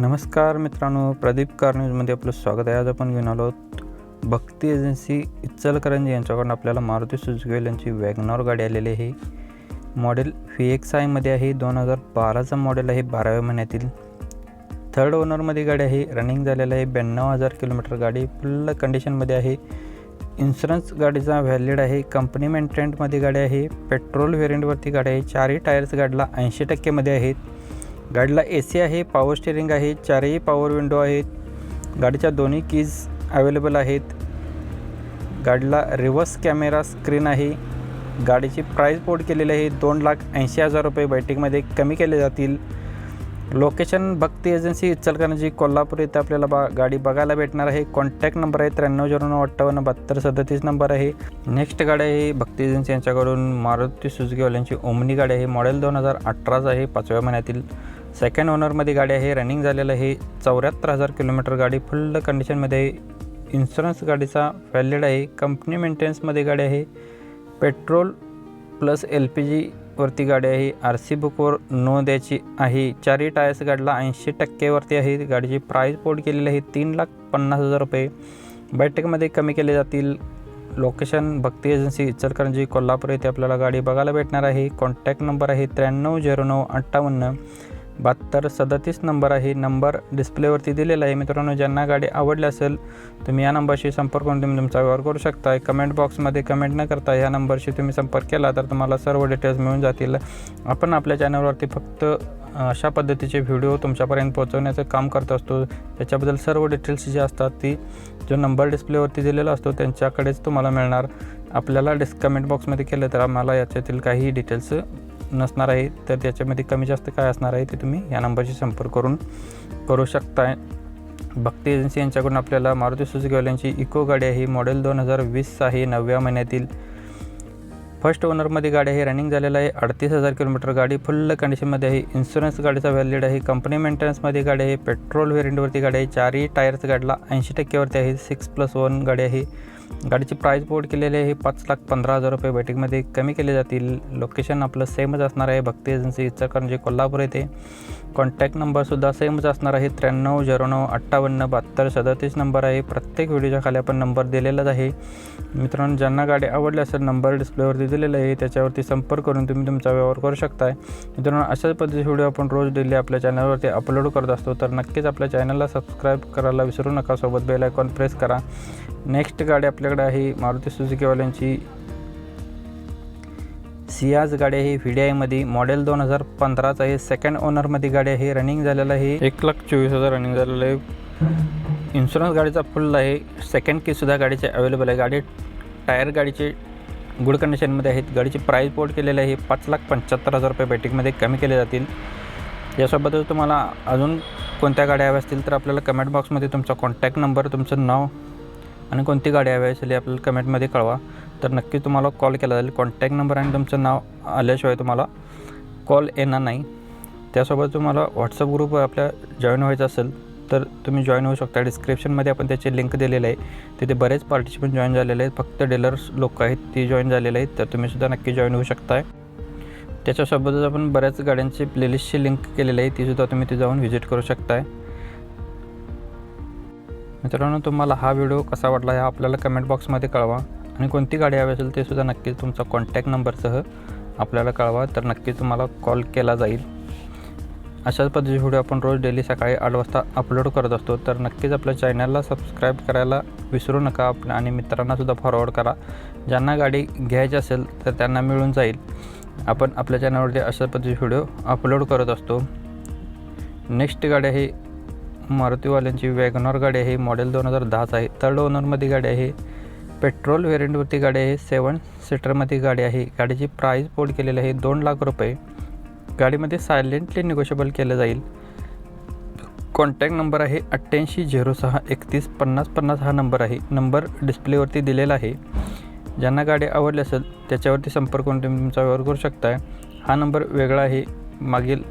नमस्कार मित्रांनो प्रदीप कार न्यूजमध्ये आपलं स्वागत आहे. आज आपण घेऊन आलो आहोत भक्ती एजन्सी इचलकरंजी यांच्याकडून आपल्याला मारुती सुजुकेल यांची वॅगनॉर गाडी आलेली आहे. मॉडेल व्ही एक्स आयमध्ये आहे. दोन हजार बाराचं मॉडेल आहे. बाराव्या महिन्यातील थर्ड ओनरमध्ये गाडी आहे. रनिंग झालेलं आहे. ब्याण्णव हजार किलोमीटर गाडी फुल कंडिशनमध्ये आहे. इन्शुरन्स गाडीचा व्हॅलिड आहे. कंपनी मेंटेनमध्ये गाडी आहे. पेट्रोल व्हेरियंटवरती गाडी आहे. चारही टायर्स गाडीला ऐंशी टक्केमध्ये आहेत. गाडीला ए सी आहे पॉवर स्टेरिंग आहे चारही पॉवर विंडो आहेत. गाडीच्या दोन्ही कीज अवेलेबल आहेत. गाडीला रिव्हर्स कॅमेरा स्क्रीन आहे. गाडीची प्राईस बोर्ड केलेली आहे दोन लाख ऐंशी हजार रुपये. बैठकीमध्ये कमी केले जातील. लोकेशन भक्ती एजन्सी इचलकरंजी कोल्हापूर येथे आपल्याला बा गाडी बघायला भेटणार आहे. कॉन्टॅक्ट नंबर आहे त्र्याण्णव झिरो नऊ अठ्ठावन्न बहात्तर सदतीस नंबर आहे. नेक्स्ट गाडी आहे भक्ती एजन्सी यांच्याकडून मारुती सुझुकीवाल्यांची ओमनी गाडी आहे. मॉडेल दोन हजार अठराच आहे पाचव्या महिन्यातील. सेकंड ओनरमध्ये गाडी आहे रनिंग झालेलं आहे. चौऱ्याहत्तर हजार किलोमीटर गाडी फुल कंडिशनमध्ये आहे इन्शुरन्स गाडीचा व्हॅलिड आहे. कंपनी मेंटेनन्समध्ये गाडी आहे. पेट्रोल प्लस एल पी जीवरती गाडी आहे. आर सी बुकवर नो द्यायची आहे. चारही टायर्स गाडीला ऐंशी टक्केवरती आहे. गाडीची प्राईस पोट केलेली आहे. तीन लाख पन्नास हजार रुपये. बैठकमध्ये कमी केले जातील. लोकेशन भक्ती एजन्सी इचलकरंजी कोल्हापूर येथे आपल्याला गाडी बघायला भेटणार आहे. कॉन्टॅक्ट नंबर आहे त्र्याण्णव झिरो नऊ अठ्ठावन्न. बहात्तर सदतीस नंबर आहे. नंबर डिस्प्लेवरती दिलेला आहे. मित्रांनो ज्यांना गाडी आवडली असेल तुम्ही या नंबरशी संपर्क करून तुम्ही तुमचा व्यवहार करू शकता कमेंट बॉक्समध्ये कमेंट न करता या नंबरशी तुम्ही संपर्क केला तर तुम्हाला सर्व डिटेल्स मिळून जातील. आपण आपल्या चॅनलवरती फक्त अशा पद्धतीचे व्हिडिओ तुमच्यापर्यंत पोहोचवण्याचं काम करत असतो. त्याच्याबद्दल सर्व डिटेल्स जे असतात ती जो नंबर डिस्प्लेवरती दिलेला असतो त्यांच्याकडेच तुम्हाला मिळणार. आपल्याला डिस कमेंट बॉक्समध्ये केलं तर आम्हाला याच्यातील काही डिटेल्स नसणार आहे तर त्याच्यामध्ये कमी जास्त काय असणार आहे ते तुम्ही या नंबरशी संपर्क करून करू शकताय. भक्ती एजन्सी यांच्याकडून आपल्याला मारुती सुझुकीवाल्यांची इको गाडी आहे. मॉडेल दोन हजार वीस आहे नवव्या महिन्यातील. फर्स्ट ओनरमध्ये गाडी आहे रनिंग झालेलं आहे. अडतीस हजार किलोमीटर गाडी फुल कंडिशनमध्ये आहे. इन्शुरन्स गाडीचा व्हॅलिड आहे. कंपनी मेंटेनन्समध्ये गाडी आहे. पेट्रोल व्हेरियंटवरती गाडी आहे. चारही टायर्स गाडीला ऐंशी टक्केवरती आहे. सिक्स प्लस वन गाडी आहे. गाडीची प्राईस बोर्ड केलेली आहे. पाच लाख पंधरा हजार रुपये बैठकमध्ये कमी केले जातील. लोकेशन आपलं सेमच असणार आहे. भक्ती एजन्सी इचलकरंजी कोल्हापूर येथे. कॉन्टॅक्ट नंबरसुद्धा सेमच असणार आहे. त्र्याण्णव झिरो नऊ अठ्ठावन्न बहात्तर सदतीस नंबर आहे. प्रत्येक व्हिडिओच्या खाली आपण नंबर दिलेलाच आहे. मित्रांनो ज्यांना गाडी आवडली असेल नंबर डिस्प्लेवरती दिलेला आहे. त्याच्यावरती संपर्क करून तुम्ही तुमचा व्यवहार करू शकताय. मित्रांनो अशाच पद्धतीचे व्हिडिओ आपण रोज डेली आपल्या चॅनलवरती अपलोड करत असतो. तर नक्कीच आपल्या चॅनलला सबस्क्राईब करायला विसरू नका. सोबत बेल आयकॉन प्रेस करा. नेक्स्ट गाडी आपल्याकडे आहे मारुती सुझुकीवाल्यांची. सियाज गाडी आहे व्ही डी आयमध्ये मॉडेल दोन हजार पंधराचं आहे. सेकंड ओनरमध्ये गाडी आहे. रनिंग झालेलं आहे. एक लाख चोवीस हजार रनिंग झालेलं आहे. इन्शुरन्स गाडीचा फुल आहे. सेकंड कीसुद्धा गाडीचे अवेलेबल आहे. गाडी टायर गाडीचे गुड कंडिशनमध्ये आहेत. गाडीची प्राईस पोर्ट केलेली आहे. पाच लाख पंच्याहत्तर हजार रुपये बॅटिंगमध्ये कमी केले जातील. यासोबतच तुम्हाला अजून कोणत्या गाड्या हव्या असतील तर आपल्याला कमेंट बॉक्समध्ये तुमचा कॉन्टॅक्ट नंबर तुमचं नाव आणि कोणती गाडी हवी असेल आपल्याला कमेंटमध्ये कळवा. तर नक्की तुम्हाला कॉल केला जाईल. कॉन्टॅक्ट नंबर आणि तुमचं नाव आल्याशिवाय तुम्हाला कॉल येणार नाही. त्यासोबत तुम्हाला व्हॉट्सअप ग्रुप आपल्या जॉईन व्हायचं असेल तर तुम्ही जॉईन होऊ शकता. डिस्क्रिप्शनमध्ये आपण त्याची लिंक दिलेली आहे. तिथे बरेच पार्टिसिपंट जॉईन झालेले आहेत. फक्त डीलर्स लोक आहेत ती जॉईन झालेले आहेत. तर तुम्हीसुद्धा नक्की जॉईन होऊ शकताय त्याच्यासोबतच आपण बऱ्याच गाड्यांची प्लेलिस्टची लिंक केलेली आहे. तीसुद्धा तुम्ही ती जाऊन व्हिजिट करू शकताय. मित्रांनो तुम्हाला हा व्हिडिओ कसा वाटला हा आपल्याला कमेंट बॉक्समध्ये कळवा. आणि कोणती गाडी हवी असेल ते सुद्धा नक्कीच तुमचा कॉन्टॅक्ट नंबरसह आपल्याला कळवा. तर नक्की तुम्हाला कॉल केला जाईल. अशाच पद्धतीचे व्हिडिओ आपण रोज डेली सकाळी आठ वाजता अपलोड करत असतो. तर नक्कीच आपल्या चॅनलला सबस्क्राईब करायला विसरू नका आपल्या आणि मित्रांनासुद्धा फॉरवर्ड करा. ज्यांना गाडी घ्यायची असेल तर त्यांना मिळून जाईल. आपण आपल्या चॅनलवरती अशा पद्धतीचे व्हिडिओ अपलोड करत असतो. नेक्स्ट गाडी ही मारुतीवाल्यांची वॅगनॉर गाडी आहे मॉडेल दोन हजार दहाच आहे. थर्ड ओनरमध्ये गाडी आहे पेट्रोल व्हेरियंटवरती गाडी आहे सेवन सीटरमध्ये गाडी आहे. गाडीची प्राईस बोर्ड केलेली आहे दोन लाख रुपये. गाडीमध्ये सायलेंटली निगोशिएबल केलं जाईल. कॉन्टॅक्ट नंबर आहे अठ्ठ्याऐंशी झिरो सहा एकतीस पन्नास पन्नास हा नंबर आहे. नंबर डिस्प्लेवरती दिलेला आहे. ज्यांना गाडी आवडली असेल त्याच्यावरती संपर्क करून तुम्ही तुमचा व्यवहार करू शकताय. हा नंबर वेगळा आहे. मागील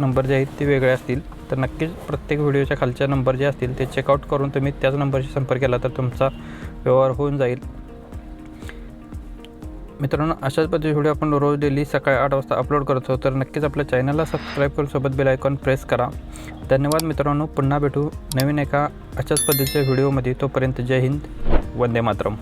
नंबर जे आहेत ते वेगळे असतील. तर नक्कीच प्रत्येक व्हिडिओच्या खालच्या नंबर जे असतील ते चेकआउट करून तुम्ही त्याच नंबरशी संपर्क केला तर तुमचा व्यवहार होऊन जाईल. मित्रांनो अशाच पद्धतीचे व्हिडिओ आपण रोज डेली सकाळी आठ वाजता अपलोड करतो. तर नक्कीच आपल्या चॅनलला सबस्क्राईब करून सोबत बेल आयकॉन प्रेस करा. धन्यवाद मित्रांनो. पुन्हा भेटू नवीन एका अशाच पद्धतीच्या व्हिडिओमध्ये. तोपर्यंत जय हिंद. वंदे मातरम.